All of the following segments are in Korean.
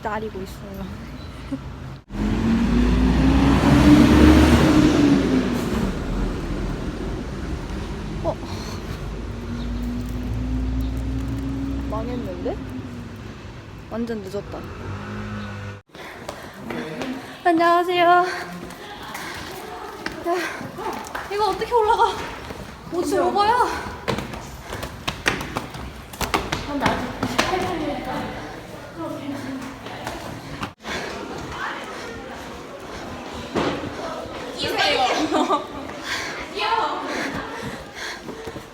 기다리고 있어요. 어? 망했는데? 완전 늦었다. 안녕하세요. 야, 이거 어떻게 올라가? 55번야?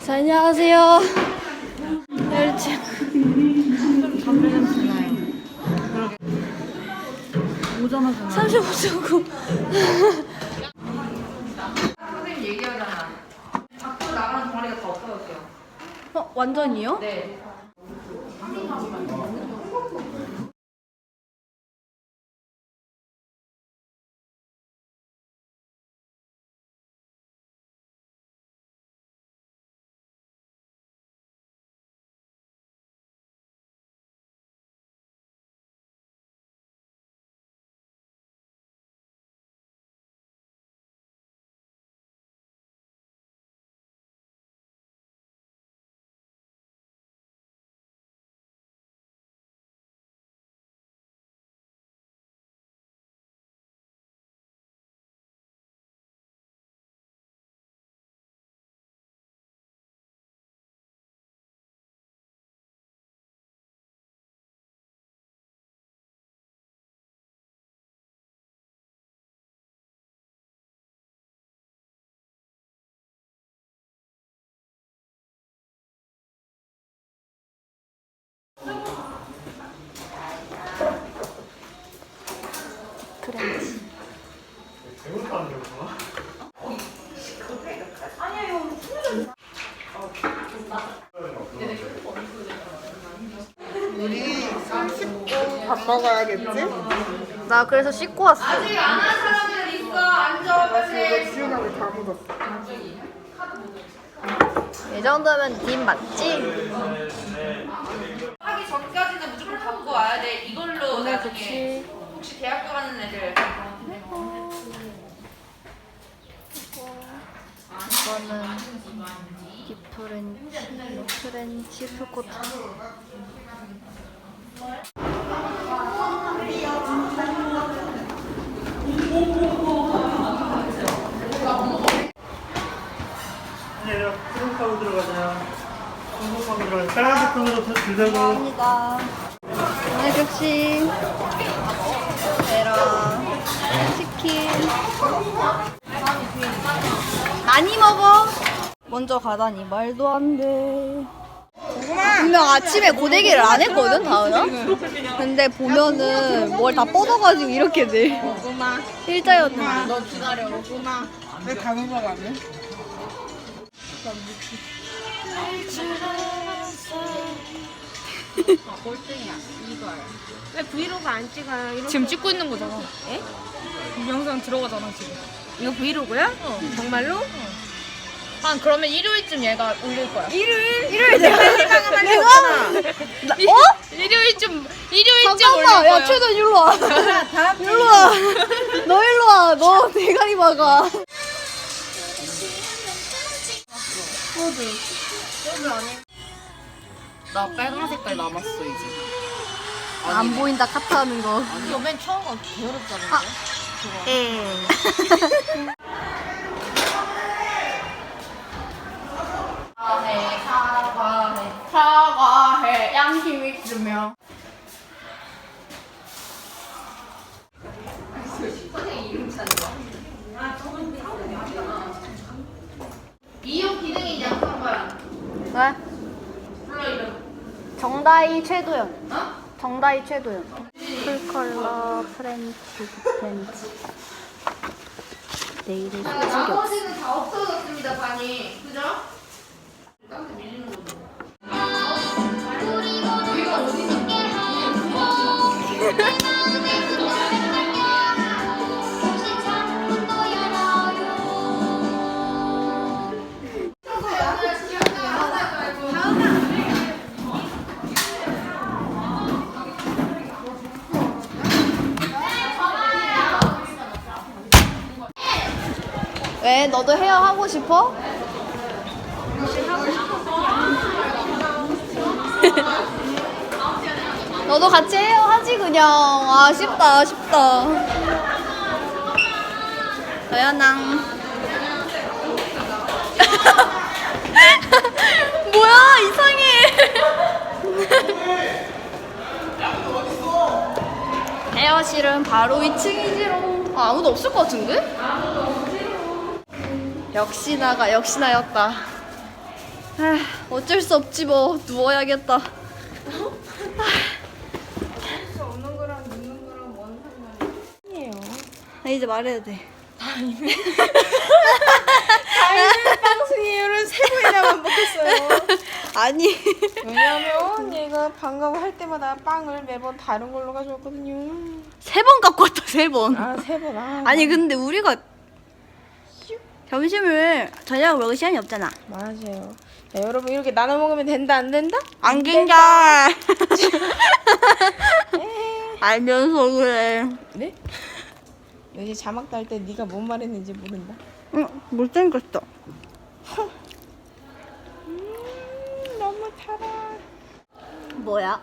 자, 안녕하세요. 오자마자 35.9. 선생님 얘기하잖아. 밖으로 나가는 동아리가 없어졌어요. 어, 완전이요? 네. 밥 먹어야겠지? 나 그래서 씻고 왔어. 아직 안 한 사람들 있어. 앉아 빨리. 지훈하고 다 묻었어. 이 정도면 님 맞지? 하기 전까지는 무조건 갖고 와야 돼. 이걸로 오늘 나중에 좋지. 혹시 대학교 가는 애들 이거는 디프렌치 프렌치 스코트. 아니요, 푸른하고 들어가자. 푸른하고 끈으로 들자고. 감사합니다. 오늘 급식 에라 치킨 많이 먹어. 먼저 가다니 말도 안 돼. 분명 아침에 고데기를 안 했거든 다은아. 근데 보면은 뭘 다 뻗어가지고 이렇게 돼. 일자였는데. 너 기다려. 오구나. 왜가 면서 안 해? 지금 찍고 있는 거잖아. 에? 영상 들어가잖아 지금. 이거 브이로그야? 어. 정말로? 한 그러면 일요일쯤 얘가 올릴 거야. 일요일? 일요일 내가 생각은 내가 어? 일요일쯤 일요일쯤 올릴 잠깐만, 거야. 야 최전 일로 와. 일로 와. 너 일로 와. 너 대가리 막아. 나 빨간 색깔 남았어 이제. 안 보인다 카트 하는 거. 이거 맨 처음 거 더럽잖아. 예. 사과해 사과해 사과해 양심 있으며. 이용 기능이 약한 거야. 왜? 정다희 최도연. 어? 정다이 최도연. 풀컬러 프렌치 팬츠. 내일의 소식이 없어. 나머지는 다 없어졌습니다 반이 그죠? 밀리는 거죠. 왜 너도 헤어 하고 싶어? 너도 같이 헤어 하지 그냥. 아쉽다 아쉽다. 너야낭 뭐야 이상해. 헤어실은 바로 2층이지롱. 아, 아무도 없을 것 같은데? 역시나가 역시나였다. 아, 어쩔 수 없지 뭐 누워야겠다. 없는 거랑 눕는 거랑 뭔 상관이에요? 아, 이제 말해야 돼. 방송이유를 세 번이나 반복했어요. 아니 왜냐면 얘가 방과후 할 때마다 빵을 매번 다른 걸로 가져왔거든요. 세 번 갖고 왔다 세 번. 아, 세 번. 아, 아니 근데 우리가 점심을 저녁 먹을 시간이 없잖아. 맞아요. 자, 여러분 이렇게 나눠 먹으면 된다 안 된다? 안 된다. 알면서 그래. 네? 요새 자막 딸때 네가 뭔 말했는지 모른다. 응, 못생겼어. 음, 너무 달아. 뭐야?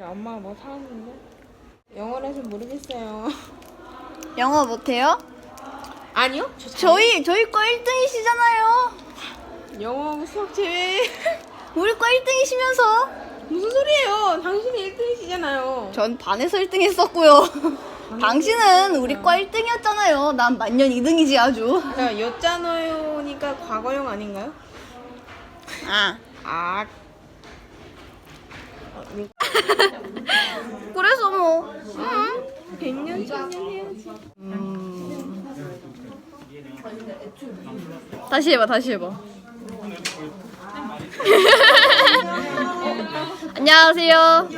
엄마가 뭐 사왔는데? 영어라서 모르겠어요. 영어 못해요? 아니요? 저희 저희 과 1등이시잖아요. 영어하고 수학 제외. 우리 과 1등이시면서 무슨 소리예요? 당신이 1등이시잖아요. 전 반에서 1등 했었고요. 당신은 우리 과 1등이었잖아요. 난 만년 2등이지 아주. 자, 였잖아요니까 과거형 아닌가요? 아. 아, 그래서 뭐. 응. 100년, 1000년 해야지. 다시 해봐, 다시 해봐. 안녕하세요.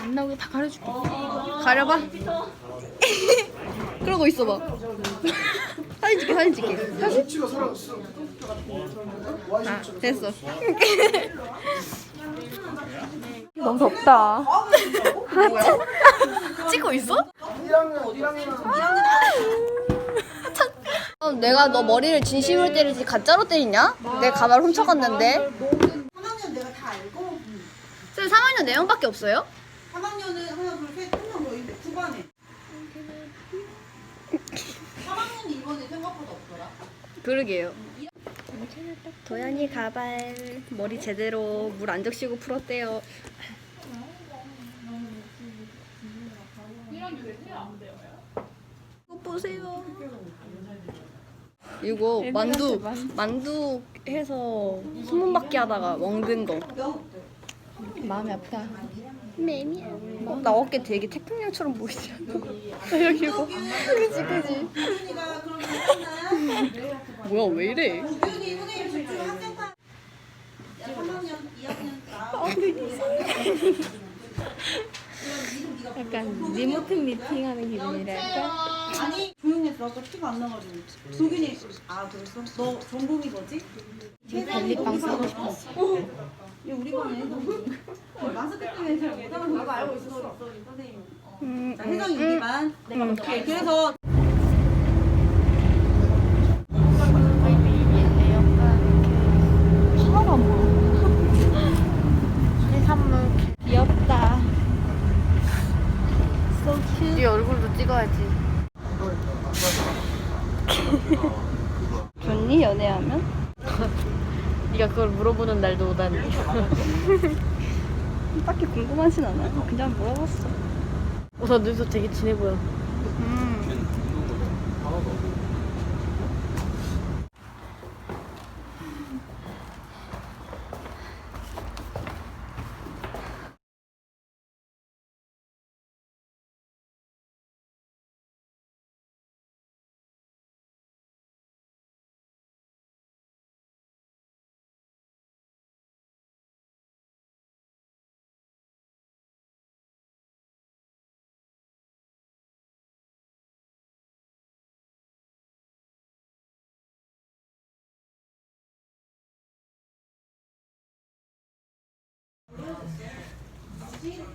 안 나오게 다 가려줄게. 가려봐. 그러고 있어봐. 사진 찍게, 사진 찍게. 사진? 아, 됐어. 너무 덥다. 찍고 있어? 어, 내가 너 머리를 진심으로 때리지 가짜로 때리냐? 내 가발 훔쳐갔는데. 3학년 내가 다 알고 쌤 3학년 4명밖에 없어요? 3학년은 하나 둘셋 한명 더 있는데 9반에 3학년이 이번에 생각보다 없더라 그러게요. 도연이 가발 머리 제대로 물 안 적시고 풀었대요. 이거 보세요. 이거 만두 만두 해서 소문 받기 하다가 먹는 거. 마음이 아프다. 매미야. 어, 나 어깨 되게 태평양처럼 보이지 않아? 여기 봐. 그지 그지. 괜찮아 뭐야 왜 이래? 도윤이 선생님 집중 학생파 야 3학년 2학년 나 약간 리모트 미팅하는 기분이랄까? 아니 조용히 했어 아까 티가 안 나가지고 도균이 아 그랬어? 너 전공이 뭐지? 벨리빵 사고 싶었어. 야 우리 반에 마스크 때문에 잘 못하는 거 알고 있었어 선생님 음, 자, 혜정이 우리만 내가 먼저 갈게. 그래서 하나도 안 보여. 해산물 귀엽다. 네 얼굴도 찍어야지. 좋니 연애하면? 네가 그걸 물어보는 날도 오다니. 딱히 궁금하진 않아요. 그냥 물어봤어. 우선 눈썹 되게 진해 보여. 너무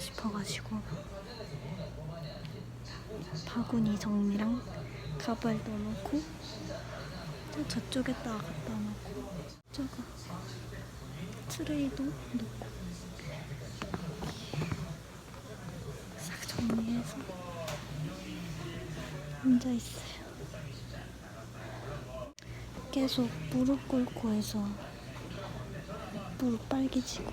싶어가지고 바구니 정리랑 넣고 또 저쪽에다가 갖다 놓고 저거 트레이도 놓고 싹 정리해서 앉아 있어요. 계속 무릎 꿇고 해서 무릎 빨개지고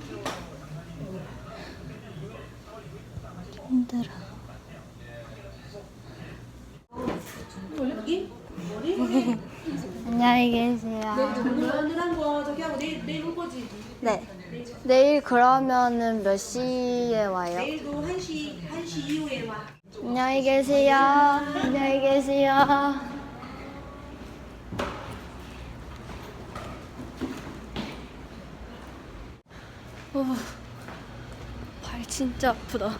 힘들어. 안녕히 계세요. 네. 내일 그러면은 몇 시에 와요? 내일도 1시, 1시 이후에 와. 안녕히 계세요. 안녕히 계세요. 오, 발 진짜 아프다.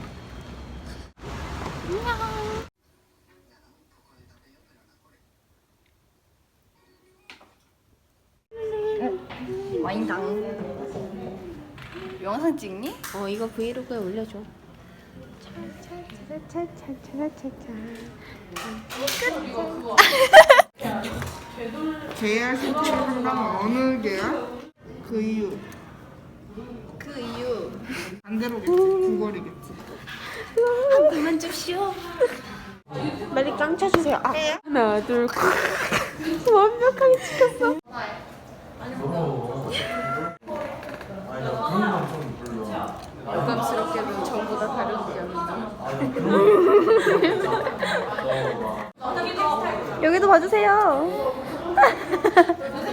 안녕. 와인당. 영상 찍니? 어, 이거 브이로그에 올려줘. 계열 신청한다면 어느 계열? 그 이유 그 이유. 반대로겠지 구걸이겠지 한 번만 좀 쉬어. 빨리 깡 쳐주세요. 아, 하나, 둘, 완벽하게 찍혔어. 부담스럽게도 전부 다 다른 의견이다. 여기도 봐주세요.